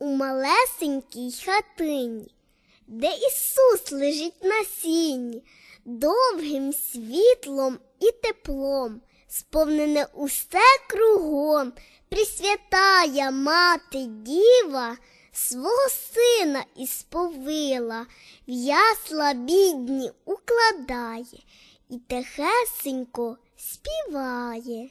у малесенькій хатині, де Ісус лежить на сіні, довгим світлом і теплом, сповнене усе кругом, Пресвятая мати діва свого сина ісповила, в ясла бідні укладає і тихесенько співає.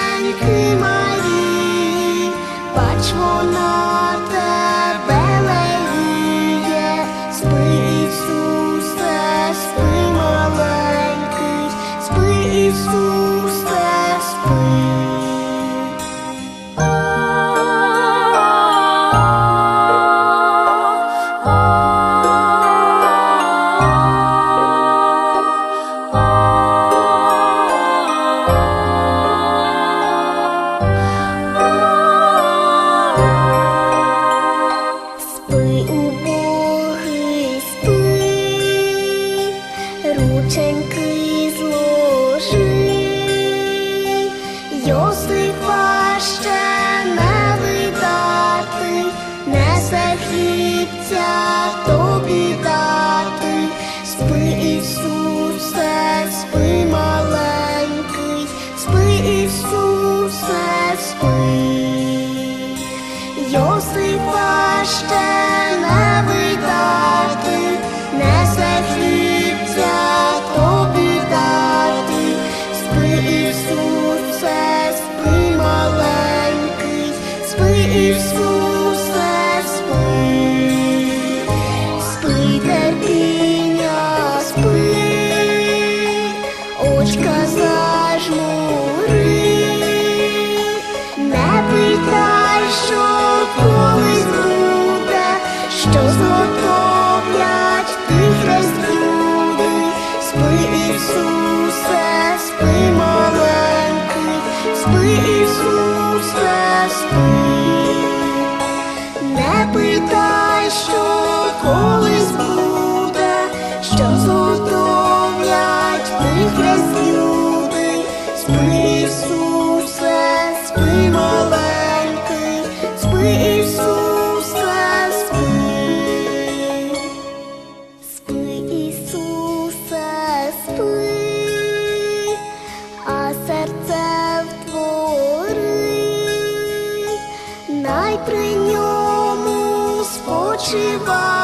Ту на бач вона тебе леліє, спи, Йосифа ще не видати, несе хлібця тобі дати, спи, Ісусе, спи, маленький, спи, Ісусе, спи. Йосифа ще Ісусе, спи, маленький, спи, Ісусе, спи. Не питай, що колись буде, що зготовлять ти хрест люди. Спи, Ісусе, спи, маленький, спи, при ньому спочивають